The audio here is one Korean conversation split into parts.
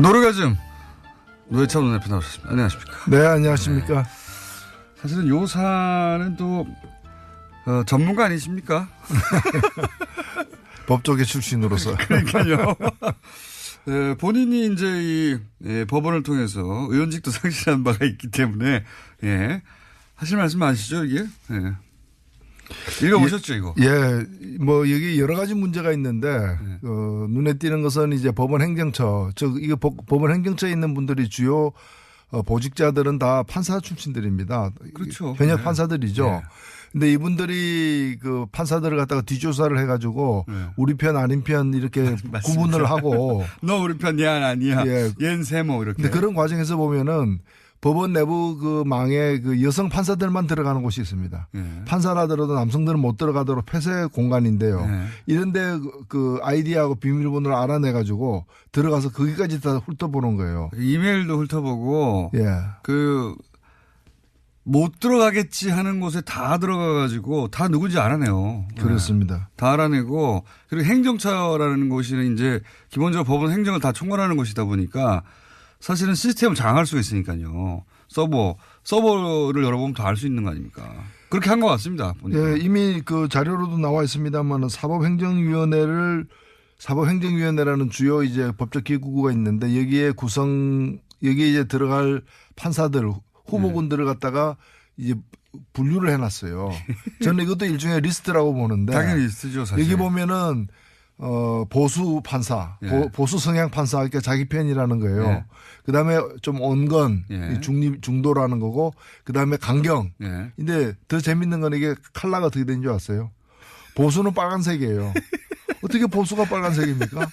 노르가즘 노회찬 원내대표 나오셨습니다. 안녕하십니까. 네, 안녕하십니까. 사실은 요 사안은 또 어, 전문가 아니십니까? 법조계 출신으로서. 그러니까요. 예, 본인이 이제 이 예, 법원을 통해서 의원직도 상실한 바가 있기 때문에 예, 하실 말씀 아시죠 이게? 예. 읽어보셨죠 이거? 예, 뭐 여기 여러 가지 문제가 있는데 네. 어, 눈에 띄는 것은 이제 법원 행정처, 즉 이거 법- 법원 행정처에 있는 분들이 주요 어, 보직자들은 다 판사 출신들입니다. 그렇죠. 현역 네. 판사들이죠. 네. 근데 이분들이 그 판사들을 갖다가 뒷조사를 해가지고 네. 우리 편 아닌 편 이렇게. 구분을 하고 너 우리 편 얘는 아니야. 예. 얜 세모 이렇게. 근데 그런 과정에서 보면은 법원 내부 그 망에 그 여성 판사들만 들어가는 곳이 있습니다. 예. 판사라더라도 남성들은 못 들어가도록 폐쇄 공간인데요. 네. 이런데 그- 그 아이디하고 비밀번호를 알아내가지고 들어가서 거기까지 다 훑어보는 거예요. 이메일도 훑어보고 예. 그 못 들어가겠지 하는 곳에 다 들어가가지고 다 누군지 알아내요. 예. 그렇습니다. 다 알아내고 그리고 행정처라는 곳이 이제 기본적으로 법원 행정을 다 총괄하는 곳이다 보니까 사실은 시스템을 장악할 수가 있으니까요. 서버 서버를 열어보면 다 알 수 있는 거 아닙니까? 그렇게 한 것 같습니다. 보니까. 예, 이미 그 자료로도 나와 있습니다만 사법행정위원회를 사법행정위원회라는 주요 이제 법적 기구가 있는데 여기에 구성 여기에 이제 들어갈 판사들 후보군들을 갖다가 이제 분류를 해놨어요. 저는 이것도 일종의 리스트라고 보는데 당연히 쓰죠 사실. 여기 보면은 어 보수 판사, 예. 보, 수 성향 판사, 그러니까 자기 편이라는 거예요. 예. 그 다음에 좀 온건, 예. 중립 중도라는 거고, 그 다음에 강경. 예. 근데 더 재밌는 건 이게 칼라가 어떻게 된 줄 아세요? 보수는 빨간색이에요. 어떻게 보수가 빨간색입니까?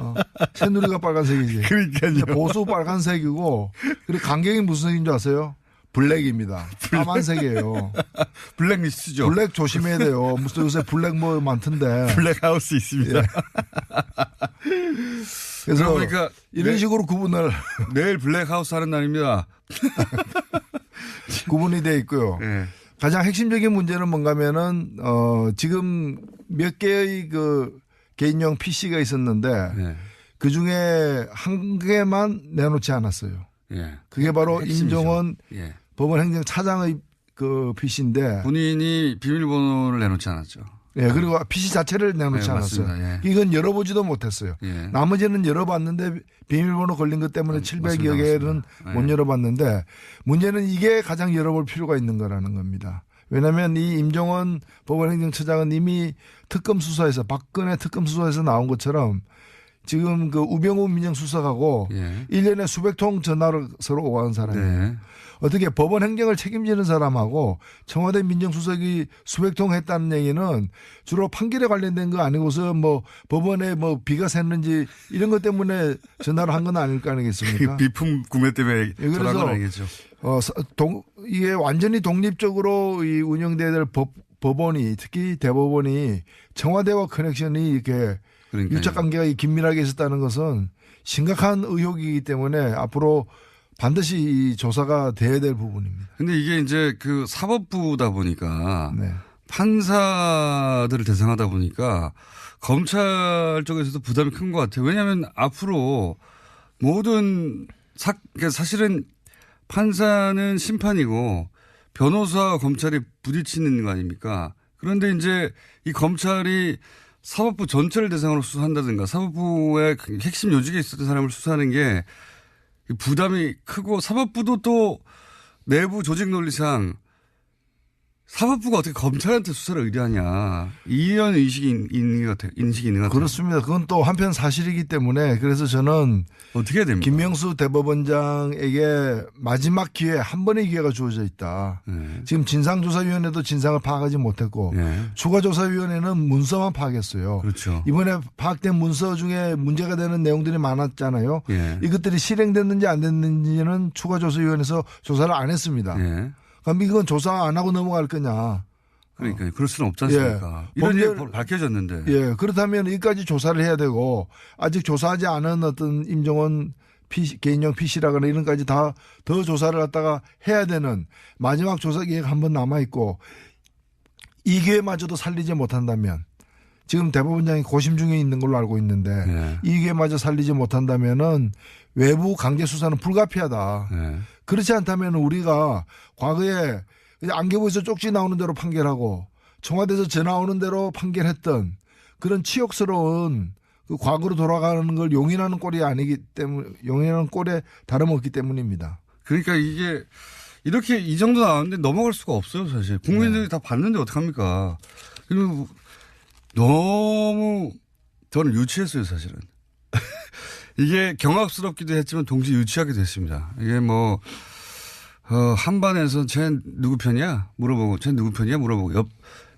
어, 새누리가 빨간색이지. 그러니까요. 보수 빨간색이고, 그리고 강경이 무슨 색인 줄 아세요? 블랙입니다. 까만색이에요. 블랙리스트죠. 블랙 조심해야 돼요. 무슨 요새 블랙 뭐 많던데. 블랙하우스 있습니다. 예. 그래서 그러니까 이런 내- 식으로 구분을 내일 블랙하우스 하는 날입니다. 구분이 돼 있고요. 예. 가장 핵심적인 문제는 뭔가면은 어 지금 몇 개의 그 개인용 PC가 있었는데 예. 그 중에 한 개만 내놓지 않았어요. 예. 그게 바로 핵심이죠. 임종원 예. 법원 행정차장의 그 PC인데 본인이 비밀번호를 내놓지 않았죠. 예 그리고 PC 자체를 내놓지 네, 않았어요. 맞습니다. 예. 이건 열어보지도 못했어요. 예. 나머지는 열어봤는데 비밀번호 걸린 것 때문에 음, 700여 맞습니다, 개는 맞습니다. 못 예. 열어봤는데 문제는 이게 가장 열어볼 필요가 있는 거라는 겁니다. 왜냐하면 이 임종원 법원행정처장은 이미 특검 수사에서 박근혜 특검 수사에서 나온 것처럼 지금 그 우병우 민정수석하고 예. 1년에 수백 통 전화를 서로 오가는 사람이에요. 네. 어떻게 법원 행정을 책임지는 사람하고 청와대 민정수석이 수백 통 했다는 얘기는 주로 판결에 관련된 거 아니고서 뭐 법원에 뭐 비가 샜는지 이런 것 때문에 전화를 한 건 아닐 거 아니겠습니까? 비품 구매 때문에 예, 전화한 건 아니겠죠. 어, 서- 동, 이게 완전히 독립적으로 이 운영돼야 될 법, 법원이 특히 대법원이 청와대와 커넥션이 이렇게 그러니까요. 유착 관계가 긴밀하게 있었다는 것은 심각한 의혹이기 때문에 앞으로 반드시 이 조사가 돼야 될 부분입니다. 근데 이게 이제 그 사법부다 보니까 네. 판사들을 대상하다 보니까 검찰 쪽에서도 부담이 큰 것 같아요. 왜냐하면 앞으로 모든 사, 그러니까 사실은 판사는 심판이고 변호사와 검찰이 부딪히는 거 아닙니까? 그런데 이제 이 검찰이 사법부 전체를 대상으로 수사한다든가 사법부의 그 핵심 요직에 있었던 사람을 수사하는 게 부담이 크고 사법부도 또 내부 조직 논리상 사법부가 어떻게 검찰한테 수사를 의뢰하냐 이런 인식이 있는 것 같아요. 인식이 있는 것 같아요. 그렇습니다. 그건 또 한편 사실이기 때문에 그래서 저는 어떻게 해야 됩니까? 김명수 대법원장에게 마지막 기회 한 번의 기회가 주어져 있다. 네. 지금 진상조사위원회도 진상을 파악하지 못했고 네. 추가조사위원회는 문서만 파악했어요. 그렇죠. 이번에 파악된 문서 중에 문제가 되는 내용들이 많았잖아요. 예. 이것들이 실행됐는지 안 됐는지는 추가조사위원회에서 조사를 안 했습니다. 예. 그럼 이건 조사 안 하고 넘어갈 거냐. 그러니까 그럴 수는 없지 않습니까? 예. 이런 법률- 밝혀졌는데. 예, 그렇다면 여기까지 조사를 해야 되고 아직 조사하지 않은 어떤 임종원 PC, 개인용 PC라거나 이런 까지 다 더 조사를 갖다가 해야 되는 마지막 조사 기회가 한 번 남아 있고 이 기회마저도 살리지 못한다면 지금 대법원장이 고심 중에 있는 걸로 알고 있는데 예. 이게마저 살리지 못한다면은 외부 강제 수사는 불가피하다. 예. 그렇지 않다면 우리가 과거에 안개부에서 쪽지 나오는 대로 판결하고 청와대에서 전화 오는 대로 판결했던 그런 치욕스러운 그 과거로 돌아가는 걸 용인하는 꼴이 아니기 때문에 용인하는 꼴에 다름없기 때문입니다. 그러니까 이게 이렇게 이 정도 나왔는데 넘어갈 수가 없어요, 사실. 네. 국민들이 다 봤는데 어떡합니까? 그리고 너무 저는 유치했어요, 사실은. 이게 경악스럽기도 했지만 동시에 유치하게 됐습니다. 이게 뭐, 어, 한반에서 쟤 누구 편이야? 물어보고, 쟤 누구 편이야? 물어보고, 옆,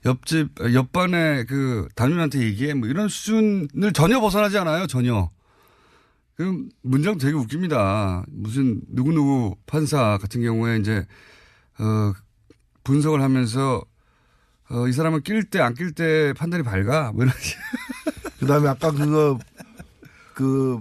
옆집, 옆반의 그 담임한테 얘기해. 뭐 이런 수준을 전혀 벗어나지 않아요, 전혀. 그 문장 되게 웃깁니다. 무슨 누구누구 판사 같은 경우에 이제 어 분석을 하면서 어 이 사람은 낄 때 안 낄 때 판단이 밝아. 뭐 이런 식. 그다음에 아까 그거 그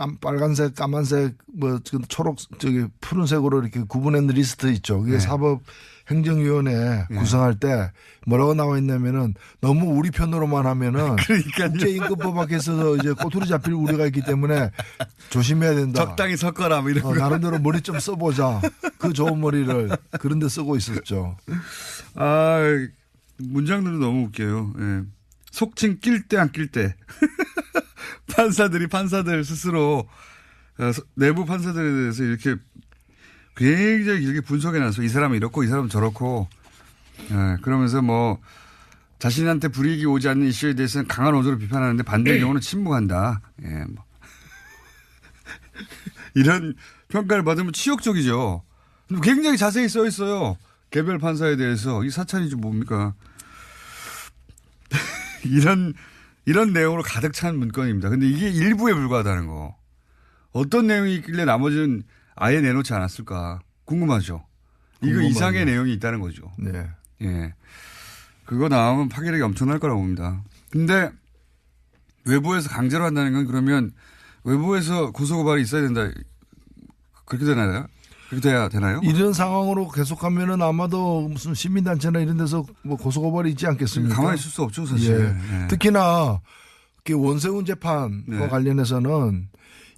깜, 빨간색, 까만색, 뭐, 지금 초록, 저기, 푸른색으로 이렇게 구분한 리스트 있죠. 그게 네. 사법 행정위원회 구성할 때 뭐라고 나와 있냐면은 너무 우리 편으로만 하면은. 국제임금법 밖에서 이제 꼬투리 잡힐 우려가 있기 때문에 조심해야 된다. 적당히 섞어라 뭐 이런 어, 거. 나름대로 머리 좀 써보자. 그 좋은 머리를 그런 데 쓰고 있었죠. 아 문장들도 너무 웃겨요. 예. 속칭 낄 때 안 낄 때. 판사들이 판사들 스스로 어, 서- 내부 판사들에 대해서 이렇게 굉장히 길게 분석해 놔서 이 사람은 이렇고 이 사람은 저렇고 예, 그러면서 뭐 자신한테 불이익이 오지 않는 이슈에 대해서는 강한 어조로 비판하는데 반대의 경우는 침묵한다. 예, 뭐. 이런 평가를 받으면 치욕적이죠. 굉장히 자세히 써 있어요. 개별 판사에 대해서 이 사찰이 지 뭡니까? 이런 이런 내용으로 가득 찬 문건입니다. 근데 이게 일부에 불과하다는 거. 어떤 내용이 있길래 나머지는 아예 내놓지 않았을까 궁금하죠. 이거. 이상의 내용이 있다는 거죠. 네. 예. 그거 나오면 파괴력이 엄청날 거라고 봅니다. 근데 외부에서 강제로 한다는 건 그러면 외부에서 고소고발이 있어야 된다. 그렇게 되나요? 그렇게 돼야 되나요? 이런 상황으로 계속하면은 아마도 무슨 시민단체나 이런 데서 뭐 고소고발이 있지 않겠습니까? 가만히 있을 수 없죠, 사실. 예. 예. 특히나 그 원세훈 재판과 네. 관련해서는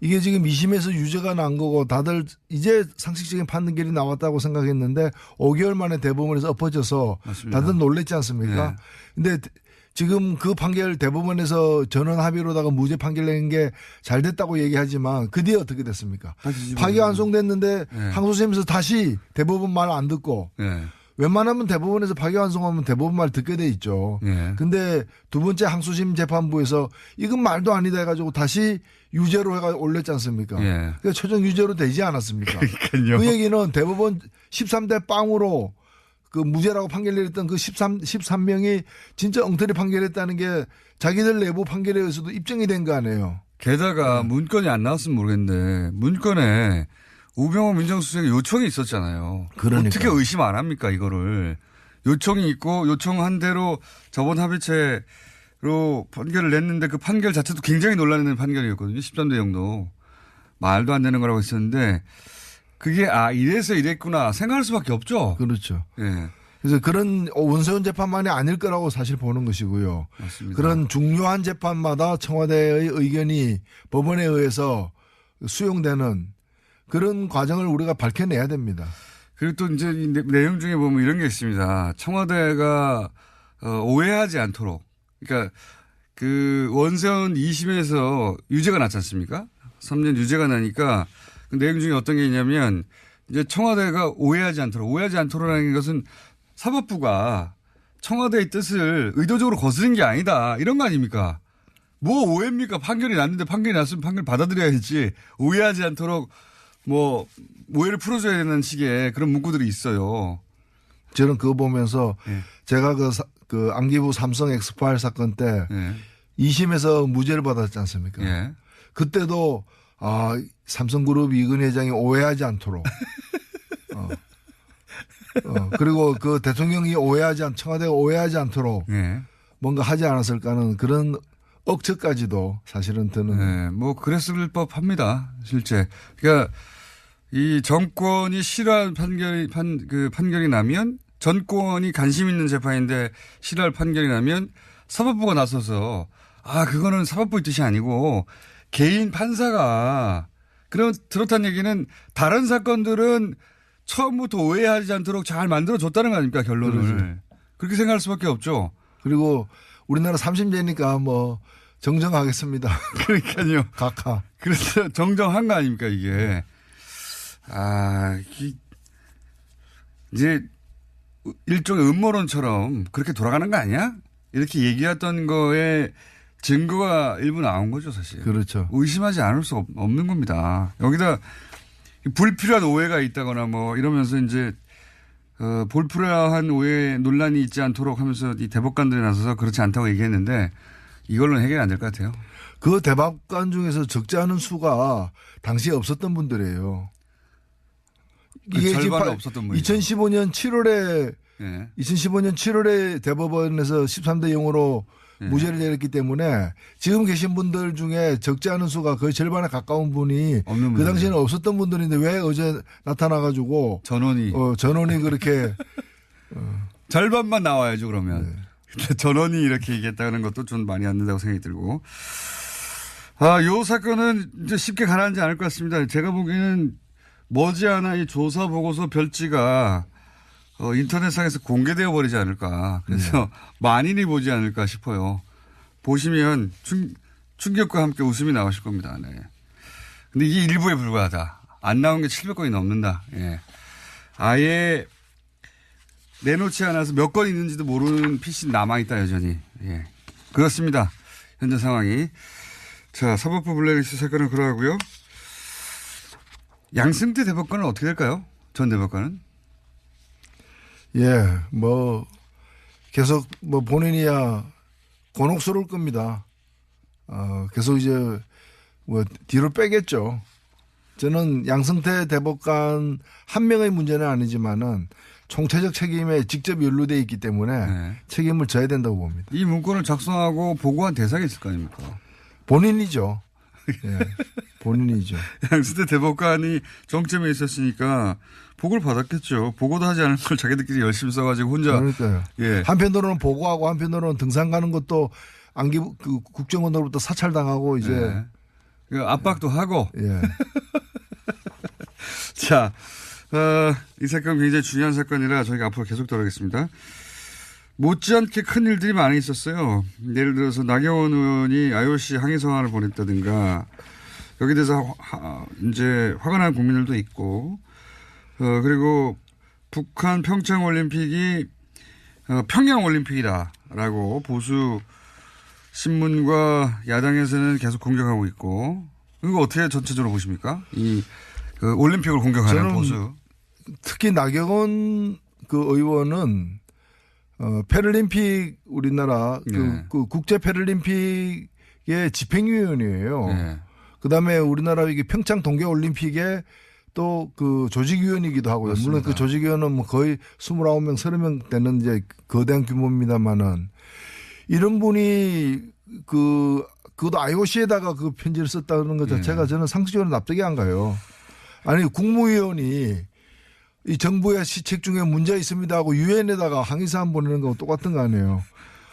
이게 지금 2심에서 유죄가 난 거고 다들 이제 상식적인 판결이 나왔다고 생각했는데 5개월 만에 대법원에서 엎어져서 맞습니다. 다들 놀랬지 않습니까? 네. 근데 지금 그 판결 대법원에서 전원 합의로다가 무죄 판결 낸 게 잘 됐다고 얘기하지만 그 뒤에 어떻게 됐습니까? 다시 뒤집어지고. 파기 환송됐는데 네. 항소심에서 다시 대법원 말 안 듣고 예. 웬만하면 대법원에서 파기환송하면 대법원 말 듣게 돼 있죠. 예. 근데 두 번째 항소심 재판부에서 이건 말도 아니다 해가지고 다시 유죄로 해가 올렸지 않습니까? 예. 그러니까 최종 유죄로 되지 않았습니까? 그러니까요. 그 얘기는 대법원 13대 빵으로 그 무죄라고 판결 내렸던 그 13, 13명이 진짜 엉터리 판결했다는 게 자기들 내부 판결에 의해서도 입증이 된 거 아니에요. 게다가 문건이 안 나왔으면 모르겠는데 문건에 우병호 민정수석의 요청이 있었잖아요. 그러니까. 어떻게 의심 안 합니까 이거를 요청이 있고 요청한 대로 저번 합의체로 판결을 냈는데 그 판결 자체도 굉장히 논란이 판결이었거든요. 13대 정도 말도 안 되는 거라고 했었는데 그게 아 이래서 이랬구나 생각할 수밖에 없죠. 그렇죠. 예, 그래서 그런 원세훈 재판만이 아닐 거라고 사실 보는 것이고요. 맞습니다. 그런 중요한 재판마다 청와대의 의견이 법원에 의해서 수용되는 그런 과정을 우리가 밝혀내야 됩니다. 그리고 또 이제 내- 내용 중에 보면 이런 게 있습니다. 청와대가 어, 오해하지 않도록. 그러니까 그 원세훈 2심에서 유죄가 났지 않습니까? 3년 유죄가 나니까 그 내용 중에 어떤 게 있냐면 이제 청와대가 오해하지 않도록 오해하지 않도록라는 것은 사법부가 청와대의 뜻을 의도적으로 거스른 게 아니다. 이런 거 아닙니까? 뭐 오해입니까? 판결이 났는데 판결이 났으면 판결 받아들여야지. 오해하지 않도록 뭐 오해를 풀어줘야 되는 식의 그런 문구들이 있어요. 저는 그거 보면서 예. 제가 그, 사- 그 안기부 삼성 엑스파일 사건 때 예. 2심에서 무죄를 받았지 않습니까? 예. 그때도 아 삼성그룹 이근 회장이 오해하지 않도록 어. 어, 그리고 그 대통령이 오해하지 않 청와대가 오해하지 않도록 예. 뭔가 하지 않았을까 하는 그런 억측까지도 사실은 드는 예. 뭐 그랬을 법합니다. 실제. 그러니까 이 정권이 싫어하는 판결이 판 그 판결이 나면 전권이 관심 있는 재판인데 싫어할 판결이 나면 사법부가 나서서 아 그거는 사법부의 뜻이 아니고 개인 판사가 그런 그렇다는 얘기는 다른 사건들은 처음부터 오해하지 않도록 잘 만들어 줬다는 거 아닙니까 결론을 그러죠. 그렇게 생각할 수밖에 없죠. 그리고 우리나라 30대니까 뭐 정정하겠습니다. 그러니까요. 각하. 그래서 정정한 거 아닙니까 이게 아 이- 이제 일종의 음모론처럼 그렇게 돌아가는 거 아니야? 이렇게 얘기했던 거에 증거가 일부 나온 거죠 사실. 그렇죠. 의심하지 않을 수 없- 없는 겁니다. 여기다 불필요한 오해가 있다거나 뭐 이러면서 이제 어, 불필요한 오해 논란이 있지 않도록 하면서 이 대법관들이 나서서 그렇지 않다고 얘기했는데 이걸로는 해결이 안 될 것 같아요. 그 대법관 중에서 적지 않은 수가 당시에 없었던 분들이에요. 그 절반은 지금 없었던 분이죠. 2015년 7월에 예. 2015년 7월에 대법원에서 13대 0으로 예. 무죄를 내렸기 때문에 지금 계신 분들 중에 적지 않은 수가 거의 절반에 가까운 분이 그. 당시에는 없었던 분들인데 왜 어제 나타나가지고 전원이 어, 전원이 그렇게 절반만 나와야죠 그러면. 근데 전원이 이렇게 얘기했다는 것도 좀 많이 안 된다고 생각이 들고. 아, 요 사건은 이제 쉽게 가라앉지 않을 것 같습니다. 제가 보기에는 머지않아 이 조사 보고서 별지가 어, 인터넷상에서 공개되어 버리지 않을까. 그래서 만인이 보지 않을까 싶어요. 보시면 충, 충격과 함께 웃음이 나오실 겁니다. 네. 근데 이게 일부에 불과하다. 안 나온 게 700건이 넘는다. 예. 아예 내놓지 않아서 몇 건 있는지도 모르는 PC 남아있다, 여전히. 예. 그렇습니다. 현재 상황이. 자, 사법부 블랙리스트 사건은 그러하고요. 양승태 대법관은 어떻게 될까요? 전 대법관은? 예, 뭐 계속 뭐 본인이야 곤혹스러울 겁니다. 어, 계속 이제 뭐 뒤로 빼겠죠. 저는 양승태 대법관 한 명의 문제는 아니지만은 총체적 책임에 직접 연루돼 있기 때문에 네. 책임을 져야 된다고 봅니다. 이 문건을 작성하고 보고한 대상이 있을 거 아닙니까? 본인이죠. 예, 본인이죠. 양승태 대법관이 정점에 있었으니까 보고를 받았겠죠. 보고도 하지 않은 걸 자기들끼리 열심히 써가지고 혼자. 그러니까요. 예. 한편으로는 보고하고 한편으로는 등산 가는 것도 안기 그 국정원으로부터 사찰당하고 이제 예. 그 압박도 하고. 예. 자, 어, 이 사건 굉장히 중요한 사건이라 저희가 앞으로 계속 다루겠습니다. 못지않게 큰 일들이 많이 있었어요. 예를 들어서 나경원 의원이 IOC 항의 서한을 보냈다든가 여기 대해서 화- 화- 이제 화가 난 국민들도 있고 어, 그리고 북한 평창 올림픽이 어, 평양 올림픽이다라고 보수 신문과 야당에서는 계속 공격하고 있고 이거 어떻게 전체적으로 보십니까? 이 그 올림픽을 공격하는 보수. 특히 나경원 그 의원은 어 패럴림픽 우리나라 그, 네. 그 국제 패럴림픽의 집행위원이에요. 네. 그다음에 우리나라 이게 평창 동계 올림픽에 또 그 조직위원이기도 하고요. 물론 맞습니다. 그 조직위원은 뭐 거의 29명, 30명 되는 이제 거대한 규모입니다만은 이런 분이 그 그것도 IOC에다가 그 편지를 썼다는 것 자체가 네. 저는 상식적으로 납득이 안 가요. 아니 국무위원이 이 정부의 시책 중에 문제 있습니다 하고 유엔에다가 항의 사안 보내는 거하고 똑같은 거 아니에요.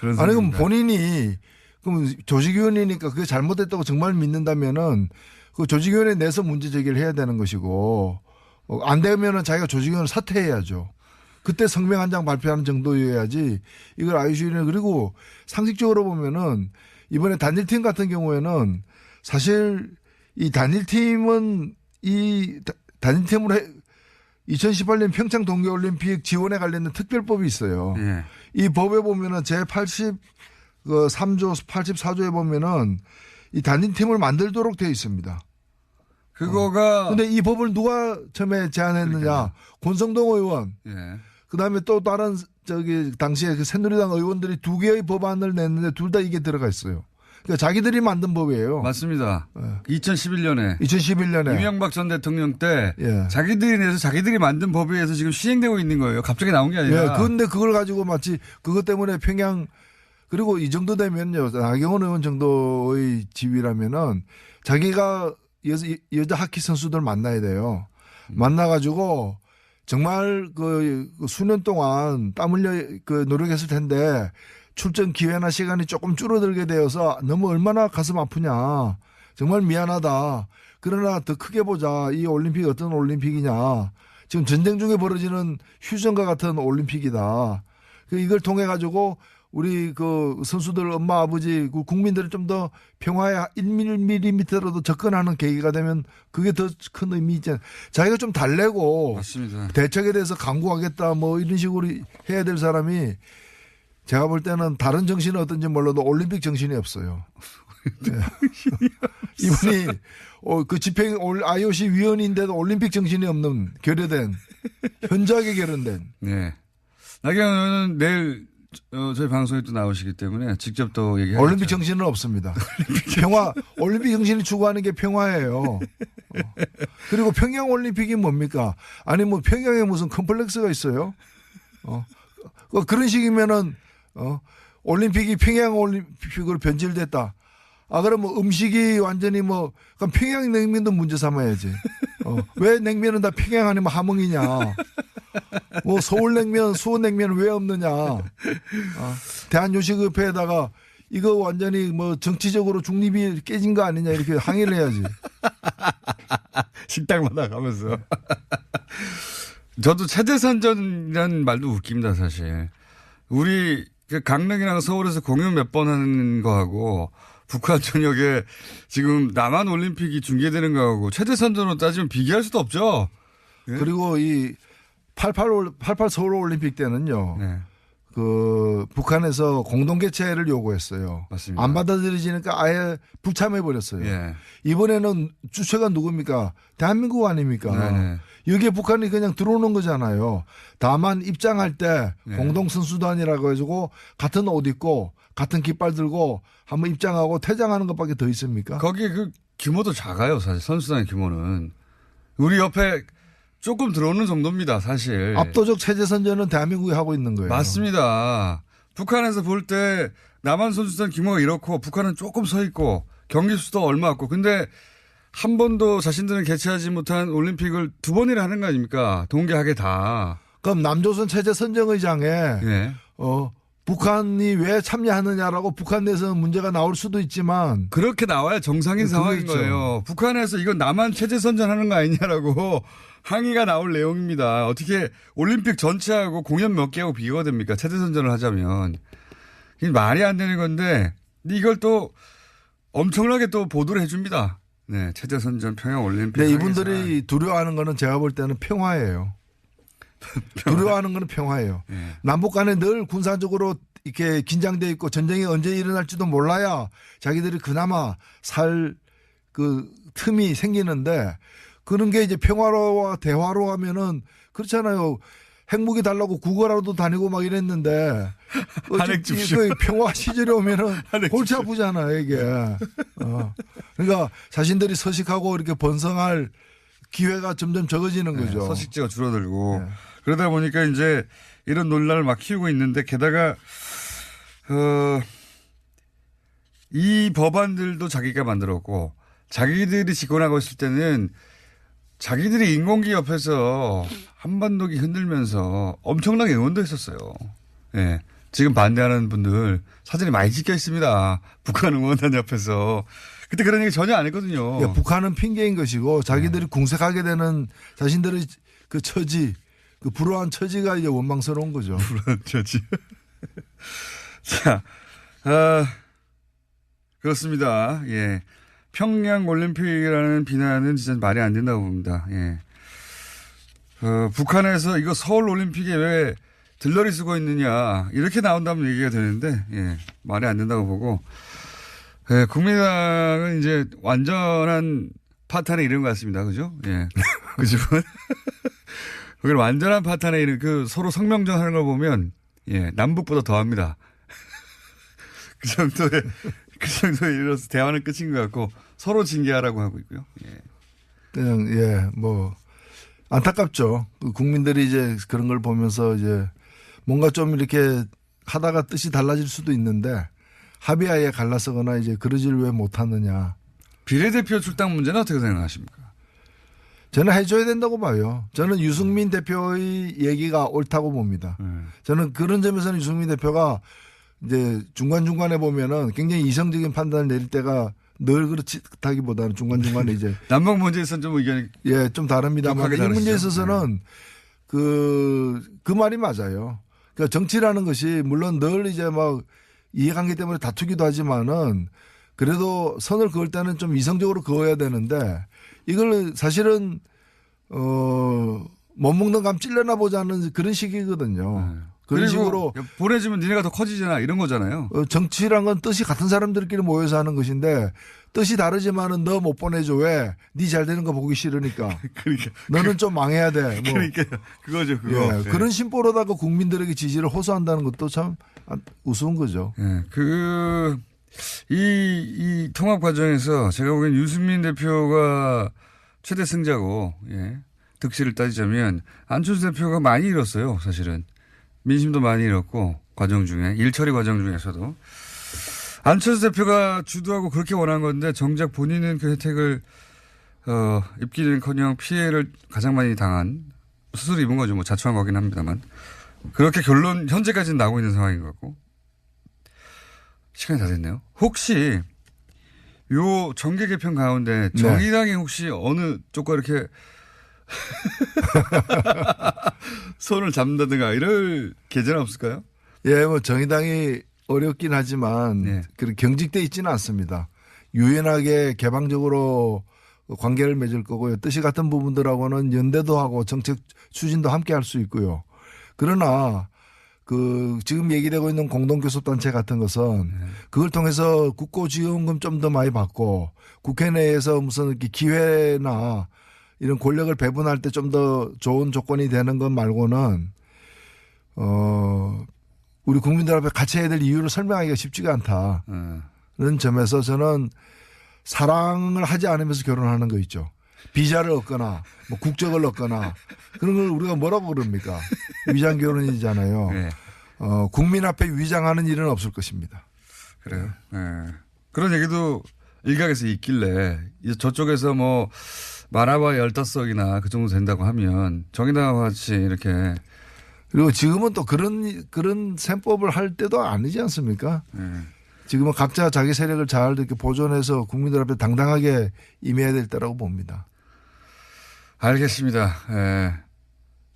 아니 그럼. 본인이 그럼 조직위원이니까 그게 잘못됐다고 정말 믿는다면은 그 조직위원회 내서 문제 제기를 해야 되는 것이고 어, 안 되면은 자기가 조직위원을 사퇴해야죠. 그때 성명 한 장 발표하는 정도여야지 이걸 아이슈는 그리고 상식적으로 보면은 이번에 단일팀 같은 경우에는 사실 이 단일팀은 이 다- 단일팀으로 해 2018년 평창 동계올림픽 지원에 관련된 특별법이 있어요. 예. 이 법에 보면은 제 80, 그 3조, 84조에 보면은 이 단일팀을 만들도록 되어 있습니다. 그거가 근데 이 법을 누가 처음에 제안했느냐. 그러니까요. 권성동 의원, 예. 그 다음에 또 다른 저기 당시에 그 새누리당 의원들이 두 개의 법안을 냈는데 둘 다 이게 들어가 있어요. 그러니까 자기들이 만든 법이에요. 맞습니다. 예. 2011년에 2011년에. 이명박 전 대통령 때 예. 자기들이 내서 자기들이 만든 법에 의해서 지금 시행되고 있는 거예요. 갑자기 나온 게 예, 아니라. 그런데 그걸 가지고 마치 그것 때문에 평양 그리고 이 정도 되면요 나경원 의원 정도의 지위라면은 자기가 여자, 여자 하키 선수들 만나야 돼요. 만나가지고 정말 그, 그 수년 동안 땀 흘려 그 노력했을 텐데 출전 기회나 시간이 조금 줄어들게 되어서 너무 얼마나 가슴 아프냐. 정말 미안하다. 그러나 더 크게 보자. 이 올림픽이 어떤 올림픽이냐. 지금 전쟁 중에 벌어지는 휴전과 같은 올림픽이다. 그 이걸 통해 가지고 우리 그 선수들 엄마 아버지 그 국민들을 좀더 평화에 1mm라도 접근하는 계기가 되면 그게 더 큰 의미 있잖아요. 자기가 좀 달래고 맞습니다. 대책에 대해서 강구하겠다 뭐 이런 식으로 해야 될 사람이 제가 볼 때는 다른 정신은 어떤지 몰라도 올림픽 정신이 없어요. 네. 이분이 어, 그 집행 올- IOC 위원인데도 올림픽 정신이 없는 결여된 현저하게 결연된 네. 나경원 의원은 내일 어, 저희 방송에 또 나오시기 때문에 직접 또 얘기하겠죠. 올림픽 정신은 없습니다. 평화 올림픽 정신이 추구하는 게 평화예요. 어. 그리고 평양 올림픽이 뭡니까? 아니 뭐 평양에 무슨 컴플렉스가 있어요? 어. 그 그런 식이면은 어 올림픽이 평양 올림픽으로 변질됐다. 아 그럼 뭐 음식이 완전히 뭐 그럼 평양 냉면도 문제 삼아야지. 어. 왜 냉면은 다 평양 아니면 함흥이냐? 뭐 서울 냉면, 수원 냉면 왜 없느냐? 아, 대한요식협회에다가 이거 완전히 뭐 정치적으로 중립이 깨진 거 아니냐 이렇게 항의를 해야지. 식당마다 가면서. 저도 체제선전이라는 말도 웃깁니다, 사실. 우리 그 강릉이랑 서울에서 공연 몇 번 하는 거하고 북한 전역에 지금 남한 올림픽이 중계되는 거하고 체제선전으로 따지면 비교할 수도 없죠. 그리고 이 88, 올- 88 서울 올림픽 때는요. 네. 그 북한에서 공동 개최를 요구했어요. 맞습니다. 안 받아들여지니까 아예 불참해 버렸어요. 예. 이번에는 주체가 누굽니까? 대한민국 아닙니까? 네네. 여기에 북한이 그냥 들어오는 거잖아요. 다만 입장할 때 네. 공동 선수단이라고 해가지고 같은 옷 입고 같은 깃발 들고 한번 입장하고 퇴장하는 것밖에 더 있습니까? 거기 그 규모도 작아요, 사실. 선수단의 규모는. 우리 옆에 조금 들어오는 정도입니다, 사실. 압도적 체제 선전은 대한민국이 하고 있는 거예요. 맞습니다. 북한에서 볼 때 남한 선수단 규모가 이렇고 북한은 조금 서 있고 경기 수도 얼마 없고 근데 한 번도 자신들은 개최하지 못한 올림픽을 두 번이나 하는 거 아닙니까? 동계하게 다. 그럼 남조선 체제 선정의장에 예. 어, 북한이 왜 참여하느냐라고 북한 내에서 문제가 나올 수도 있지만 그렇게 나와야 정상인 그게 상황인 있죠. 거예요. 북한에서 이건 남한 체제 선전하는 거 아니냐라고 항의가 나올 내용입니다. 어떻게 올림픽 전체하고 공연 몇 개하고 비교가 됩니까? 체제 선전을 하자면. 이게 말이 안 되는 건데 이걸 또 엄청나게 또 보도를 해줍니다. 네, 체제 선전 평양 올림픽. 네, 이분들이 두려워하는 거는 제가 볼 때는 평화예요. 두려워하는 거는 평화예요. 예. 남북 간에 늘 군사적으로 이렇게 긴장돼 있고 전쟁이 언제 일어날지도 몰라야 자기들이 그나마 살 그 틈이 생기는데 그런 게 이제 평화로와 대화로 하면은 그렇잖아요. 핵무기 달라고 구걸하러도 다니고 막 이랬는데. 그 평화 시절에 오면은 골치 아프잖아 이게. 어. 그러니까 자신들이 서식하고 이렇게 번성할 기회가 점점 적어지는 네, 거죠. 서식지가 줄어들고 네. 그러다 보니까 이제 이런 논란을 막 키우고 있는데 게다가 어, 이 법안들도 자기가 만들었고 자기들이 집권하고 있을 때는 자기들이 인공기 옆에서 한반도기 흔들면서 엄청나게 응원도 했었어요. 예. 지금 반대하는 분들 사진이 많이 찍혀 있습니다. 북한 응원단 옆에서. 그때 그런 얘기 전혀 안 했거든요. 예, 북한은 핑계인 것이고 자기들이 궁색하게 되는 자신들의 그 처지, 그 불우한 처지가 이제 원망스러운 거죠. 저지. 자, 아, 그렇습니다. 예. 평양 올림픽이라는 비난은 진짜 말이 안 된다고 봅니다. 예. 어, 북한에서 이거 서울 올림픽에 왜 들러리 쓰고 있느냐 이렇게 나온다면 얘기가 되는데 예, 말이 안 된다고 보고 예, 국민당은 이제 완전한 파탄에 이른 것 같습니다. 그죠? 예. 그 집은 그걸 완전한 파탄에 이른 그 서로 성명전 하는 걸 보면 예, 남북보다 더 합니다. 그 정도의 그 정도에 이르러서 대화는 끝인 것 같고 서로 징계하라고 하고 있고요. 예. 그냥 예, 뭐 안타깝죠. 그 국민들이 이제 그런 걸 보면서 이제 뭔가 좀 이렇게 하다가 뜻이 달라질 수도 있는데 합의하에 갈라서거나 이제 그러질 왜 못하느냐. 비례대표 출당 문제는 어떻게 생각하십니까? 저는 해줘야 된다고 봐요. 저는 유승민 대표의 얘기가 옳다고 봅니다. 예. 저는 그런 점에서는 유승민 대표가 이제 중간 중간에 보면은 굉장히 이성적인 판단을 내릴 때가 늘 그렇다기보다는 중간 중간에 이제 남북 문제에서는 좀 의견이 예, 좀 다릅니다만 이 문제에? 있어서는 그, 그 말이 맞아요. 그러니까 정치라는 것이 물론 늘 이제 막 이해관계 때문에 다투기도 하지만은 그래도 선을 그을 때는 좀 이성적으로 그어야 되는데 이걸 사실은 어, 못 먹는 감 찔려나 보자는 그런 식이거든요. 그런 그리고 식으로 보내주면 니네가 더 커지잖아 이런 거잖아요. 어, 정치란 건 뜻이 같은 사람들끼리 모여서 하는 것인데 뜻이 다르지만은 너 못 보내줘 왜? 네 잘 되는 거 보기 싫으니까. 그러니까 너는 좀 망해야 돼. 뭐. 그러니까 그거죠 그거. 예, 네. 그런 심보로다가 국민들에게 지지를 호소한다는 것도 참 우스운 거죠. 예, 그, 이, 이 통합 과정에서 제가 보기엔 유승민 대표가 최대 승자고, 예, 득실을 따지자면 안철수 대표가 많이 잃었어요, 사실은. 민심도 많이 잃었고, 과정 중에, 일처리 과정 중에서도. 안철수 대표가 주도하고 그렇게 원한 건데, 정작 본인은 그 혜택을, 어, 입기는 커녕 피해를 가장 많이 당한, 스스로 입은 거죠. 뭐 자초한 거긴 합니다만. 그렇게 결론, 현재까지는 나오고 있는 상황인 것 같고. 시간이 다 됐네요. 혹시 요 정계 개편 가운데 네. 정의당이 혹시 어느 쪽과 이렇게 손을 잡는다든가 이럴 계제는 없을까요? 예, 뭐 정의당이 어렵긴 하지만 네. 그 경직돼 있지는 않습니다. 유연하게 개방적으로 관계를 맺을 거고요. 뜻이 같은 부분들하고는 연대도 하고 정책 추진도 함께 할 수 있고요. 그러나 그 지금 얘기되고 있는 공동교섭단체 같은 것은 그걸 통해서 국고지원금 좀 더 많이 받고 국회 내에서 무슨 이렇게 기회나 이런 권력을 배분할 때 좀 더 좋은 조건이 되는 것 말고는 어 우리 국민들 앞에 같이 해야 될 이유를 설명하기가 쉽지가 않다는 어. 점에서 저는 사랑을 하지 않으면서 결혼하는 거 있죠. 비자를 얻거나 뭐 국적을 얻거나 그런 걸 우리가 뭐라고 그럽니까? 위장 결혼이잖아요. 네. 어, 국민 앞에 위장하는 일은 없을 것입니다. 그래요. 예. 그런 얘기도 일각에서 있길래 저쪽에서 뭐 마라바 열다섯이나 그 정도 된다고 하면 정의당과 같이 이렇게 그리고 지금은 또 그런 그런 셈법을 할 때도 아니지 않습니까? 예. 지금은 각자 자기 세력을 잘 이렇게 보존해서 국민들 앞에 당당하게 임해야 될 때라고 봅니다. 알겠습니다. 예.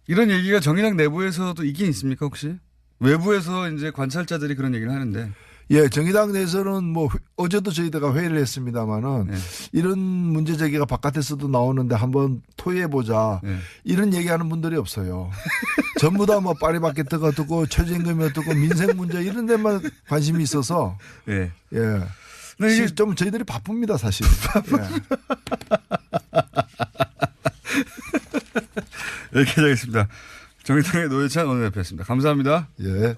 이런 얘기가 정의당 내부에서도 있긴 있습니까 혹시? 외부에서 이제 관찰자들이 그런 얘기를 하는데 예, 정의당 내에서는 뭐 회- 어제도 저희가 회의를 했습니다마는 예. 이런 문제 제기가 바깥에서도 나오는데 한번 토의해 보자 예. 이런 얘기하는 분들이 없어요. 전부 다 뭐 파리바게트가 어떻고 최저임금이 어떻고 민생 문제 이런 데만 관심이 있어서 예. 예. 이게 시- 좀 저희들이 바쁩니다 사실. 예. 여기까지 하겠습니다. 정의당의 노회찬 원내대표였습니다. 감사합니다. 예.